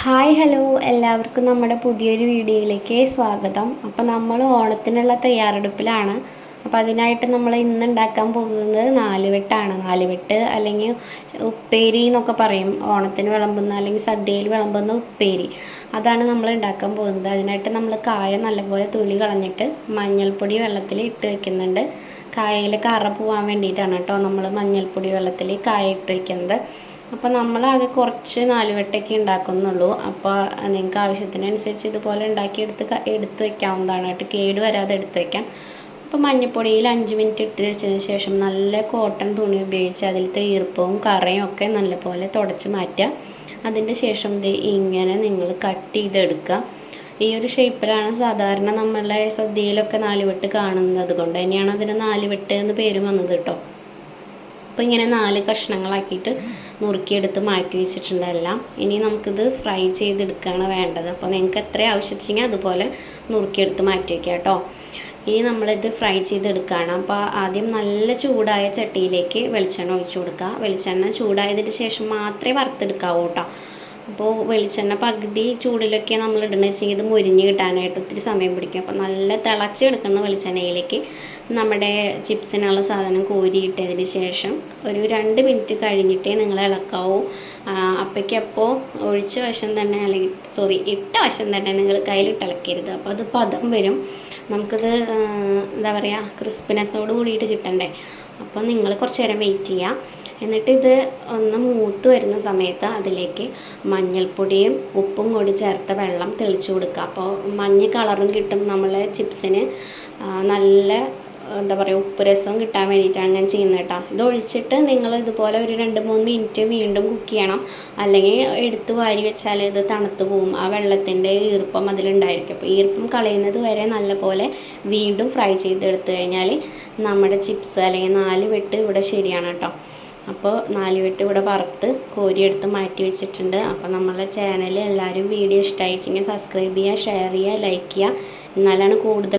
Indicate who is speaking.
Speaker 1: Hi hello. എല്ലാവർക്കും നമ്മുടെ പുതിയൊരു വീഡിയോയിലേക്ക് സ്വാഗതം. അപ്പോൾ നമ്മൾ ഓണത്തിനുള്ള തയ്യാറെടുപ്പിലാണ്. അപ്പോൾ അതിനായിട്ട് നമ്മൾ ഇന്ന് ഉണ്ടാക്കാൻ പോകുന്നത് നാലുവെട്ടാണ്. നാലുവെട്ട് അല്ലെങ്കിൽ ഉപ്പേരി എന്നൊക്കെ പറയും. ഓണത്തിന് വിളമ്പുന്ന അല്ലെങ്കിൽ സദ്യയിൽ വിളമ്പുന്ന ഉപ്പേരി. അതാണ് നമ്മൾ ഉണ്ടാക്കാൻ പോകുന്നത്. അതിനായിട്ട് നമ്മൾ കായ നല്ലപോലെ തൊലി കളഞ്ഞിട്ട് മഞ്ഞൾപ്പൊടി വെള്ളത്തിൽ ഇട്ട് വെക്കുന്നുണ്ട്. കായയിൽ കറ പോകാൻ വേണ്ടിയിട്ടാണ് കേട്ടോ നമ്മൾ മഞ്ഞൾപ്പൊടി വെള്ളത്തിൽ കായ ഇട്ട് വയ്ക്കുന്നത് അപ്പോൾ നമ്മളാകെ കുറച്ച് നാലുവട്ടൊക്കെ ഉണ്ടാക്കുന്നുള്ളൂ. അപ്പോൾ നിങ്ങൾക്ക് ആവശ്യത്തിനനുസരിച്ച് ഇതുപോലെ ഉണ്ടാക്കി എടുത്ത് വെക്കാവുന്നതാണ് കേട്ടോ. കേട് വരാതെ എടുത്ത് വെക്കാം. അപ്പോൾ മഞ്ഞപ്പൊടിയിൽ അഞ്ച് മിനിറ്റ് ഇട്ട് വെച്ചതിന് ശേഷം നല്ല കോട്ടൺ തുണി ഉപയോഗിച്ച് അതിലത്തെ ഈർപ്പവും കറയും ഒക്കെ നല്ലപോലെ തുടച്ച് മാറ്റുക. അതിന്റെ ശേഷം ഇത് ഇങ്ങനെ നിങ്ങൾ കട്ട് ചെയ്തെടുക്കുക. ഈ ഒരു ഷേപ്പിലാണ് സാധാരണ നമ്മളെ സദ്യയിലൊക്കെ നാലുവെട്ട് കാണുന്നത് കൊണ്ട് തന്നെയാണ് അതിന് നാലുവെട്ട് എന്ന് പേര് വന്നത് കേട്ടോ. അപ്പോൾ ഇങ്ങനെ നാല് കഷ്ണങ്ങളാക്കിയിട്ട് നുറുക്കിയെടുത്ത് മാറ്റി വെച്ചിട്ടുണ്ട് എല്ലാം. ഇനി നമുക്കിത് ഫ്രൈ ചെയ്തെടുക്കുകയാണ് വേണ്ടത്. അപ്പോൾ നിങ്ങൾക്ക് എത്ര ആവശ്യത്തിനെങ്കിൽ അതുപോലെ നുറുക്കിയെടുത്ത് മാറ്റി വയ്ക്കുക കേട്ടോ. ഇനി നമ്മളിത് ഫ്രൈ ചെയ്തെടുക്കുകയാണ് അപ്പോൾ ആദ്യം നല്ല ചൂടായ ചട്ടിയിലേക്ക് വെളിച്ചെണ്ണ ഒഴിച്ചു കൊടുക്കുക. വെളിച്ചെണ്ണ ചൂടായതിന് ശേഷം മാത്രമേ വറുത്തെടുക്കാവൂ കേട്ടോ. അപ്പോൾ വെളിച്ചെണ്ണ പകുതി ചൂടിലൊക്കെ നമ്മൾ ഇടണമെന്ന് കഴിഞ്ഞാൽ ഇത് മുരിഞ്ഞ് കിട്ടാനായിട്ട് ഒത്തിരി സമയം പിടിക്കും. അപ്പോൾ നല്ല തിളച്ചെടുക്കുന്ന വെളിച്ചെണ്ണയിലേക്ക് നമ്മുടെ ചിപ്സിനുള്ള സാധനം കോരിയിട്ടതിന് ശേഷം ഒരു രണ്ട് മിനിറ്റ് കഴിഞ്ഞിട്ടേ നിങ്ങൾ ഇളക്കാവൂ. അപ്പയ്ക്കപ്പോൾ ഒഴിച്ച വശം തന്നെ അല്ലെങ്കിൽ സോറി ഇട്ട വശം തന്നെ നിങ്ങൾ കയ്യിലിട്ട് ഇളക്കരുത്. അപ്പോൾ അത് പദം വരും. നമുക്കത് എന്താ പറയുക ക്രിസ്പിനെസ്സോട് കൂടിയിട്ട് കിട്ടണ്ടേ? അപ്പോൾ നിങ്ങൾ കുറച്ച് നേരം വെയിറ്റ് ചെയ്യുക എന്നിട്ട് ഇത് ഒന്ന് മൂത്ത് വരുന്ന സമയത്ത് അതിലേക്ക് മഞ്ഞൾപ്പൊടിയും ഉപ്പും കൂടി ചേർത്ത വെള്ളം തെളിച്ചു കൊടുക്കുക. അപ്പോൾ മഞ്ഞ കളറും കിട്ടും നമ്മൾ ചിപ്സിന്. നല്ല എന്താ പറയുക ഉപ്പ് രസവും കിട്ടാൻ വേണ്ടിയിട്ടാണ് ഞാൻ ചെയ്യുന്നത് കേട്ടോ. ഇത് ഒഴിച്ചിട്ട് നിങ്ങൾ ഇതുപോലെ ഒരു രണ്ട് മൂന്ന് മിനിറ്റ് വീണ്ടും കുക്ക് ചെയ്യണം. അല്ലെങ്കിൽ എടുത്ത് വാരി വെച്ചാൽ ഇത് തണുത്ത് പോവും. ആ വെള്ളത്തിന്റെ ഈർപ്പം അതിലുണ്ടായിരിക്കും. അപ്പോൾ ഈർപ്പം കളയുന്നത് വരെ നല്ലപോലെ വീണ്ടും ഫ്രൈ ചെയ്തെടുത്ത് കഴിഞ്ഞാൽ നമ്മുടെ ചിപ്സ് അല്ലെങ്കിൽ നാല് വെട്ട് ഇവിടെ ശരിയാണ് കേട്ടോ. അപ്പോൾ നാല് വെട്ട് ഇവിടെ വറുത്ത് കോരിയെടുത്ത് മാറ്റി വെച്ചിട്ടുണ്ട്. അപ്പോൾ നമ്മളെ ചാനൽ എല്ലാവരും വീഡിയോ ഇഷ്ടമായിച്ചെങ്കിൽ സബ്സ്ക്രൈബ് ചെയ്യുക ഷെയർ ചെയ്യുക ലൈക്ക് ചെയ്യുക. എന്നാലാണ് കൂടുതൽ